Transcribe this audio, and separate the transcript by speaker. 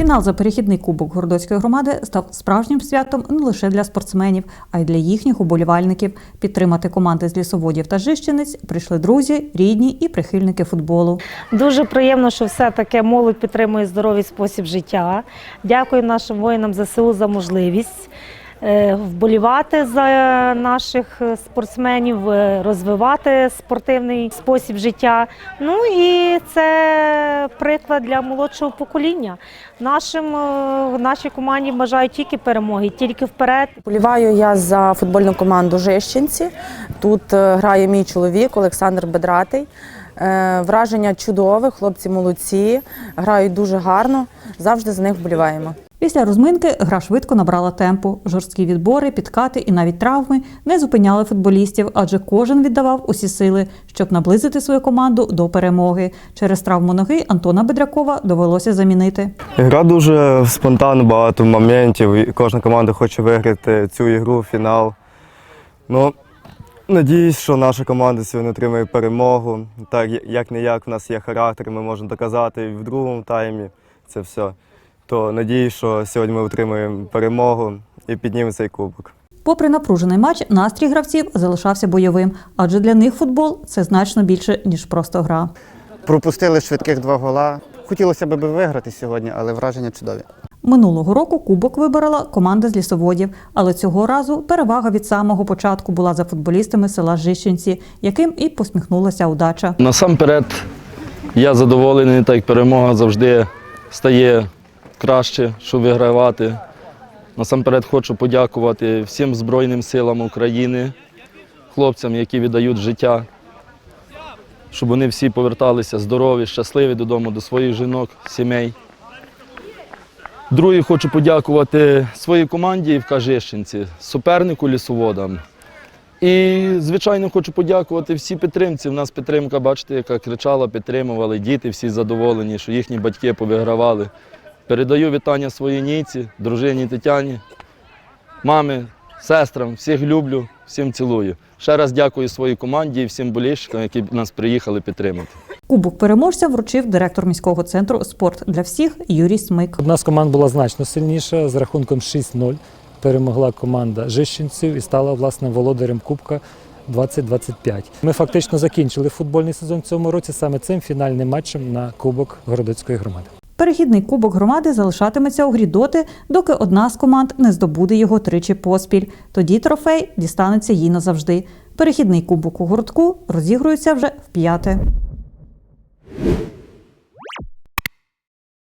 Speaker 1: Фінал за перехідний кубок Городоцької громади став справжнім святом не лише для спортсменів, а й для їхніх уболівальників. Підтримати команди з лісоводів та Жищениць прийшли друзі, рідні і прихильники футболу.
Speaker 2: Дуже приємно, що все таке молодь підтримує здоровий спосіб життя. Дякую нашим воїнам ЗСУ за можливість вболівати за наших е, спортсменів, е, розвивати спортивний спосіб життя. Ну і це приклад для молодшого покоління. Нашим е, нашій команді бажаю тільки перемоги, тільки вперед.
Speaker 3: Боліваю я за футбольну команду Жищенці. Тут е, грає мій чоловік Олександр Бедратий. Е, Враження чудове, хлопці молодці, грають дуже гарно. Завжди за них вболіваємо.
Speaker 1: Після розминки гра швидко набрала темпу. Жорсткі відбори, підкати і навіть травми не зупиняли футболістів, адже кожен віддавав усі сили, щоб наблизити свою команду до перемоги. Через травму ноги Антона Бедрякова довелося замінити.
Speaker 4: Гра дуже спонтанна, багато моментів. і Кожна команда хоче виграти цю ігру, фінал. Ну, надіюсь, що наша команда сьогодні отримає перемогу. Так, як не як в нас є характер, ми можемо доказати і в другому таймі це все. То надіюсь, що сьогодні ми отримаємо перемогу і піднімемо цей кубок.
Speaker 1: Попри напружений матч, настрій гравців залишався бойовим, адже для них футбол це значно більше ніж просто гра.
Speaker 5: Пропустили швидких два гола. Хотілося б виграти сьогодні, але враження чудові.
Speaker 1: Минулого року кубок виборола команда з лісоводів, але цього разу перевага від самого початку була за футболістами села Жищенці, яким і посміхнулася удача.
Speaker 6: Насамперед, я задоволений, так як перемога завжди стає краще, щоб вигравати. Насамперед хочу подякувати всім Збройним силам України, хлопцям, які віддають життя, щоб вони всі поверталися здорові, щасливі додому, до своїх жінок, сімей. Друге, хочу подякувати своїй команді в Кажищенці, супернику лісоводам. І, звичайно, хочу подякувати всій підтримці. У нас підтримка, бачите, яка кричала, підтримували, діти всі задоволені, що їхні батьки повигравали. Передаю вітання своїй нійці, дружині Тетяні, мамі, сестрам, всіх люблю, всім цілую. Ще раз дякую своїй команді і всім болільщикам, які нас приїхали підтримати.
Speaker 1: Кубок переможця вручив директор міського центру Спорт для всіх Юрій Смик.
Speaker 7: Одна з команд була значно сильніша з рахунком 6-0. Перемогла команда Жищенців і стала власне володарем Кубка 2025. Ми фактично закінчили футбольний сезон в цьому році саме цим фінальним матчем на Кубок Городоцької громади.
Speaker 1: Перехідний кубок громади залишатиметься у грі доти, доки одна з команд не здобуде його тричі поспіль. Тоді трофей дістанеться їй назавжди. Перехідний кубок у гуртку розігрується вже вп'яте.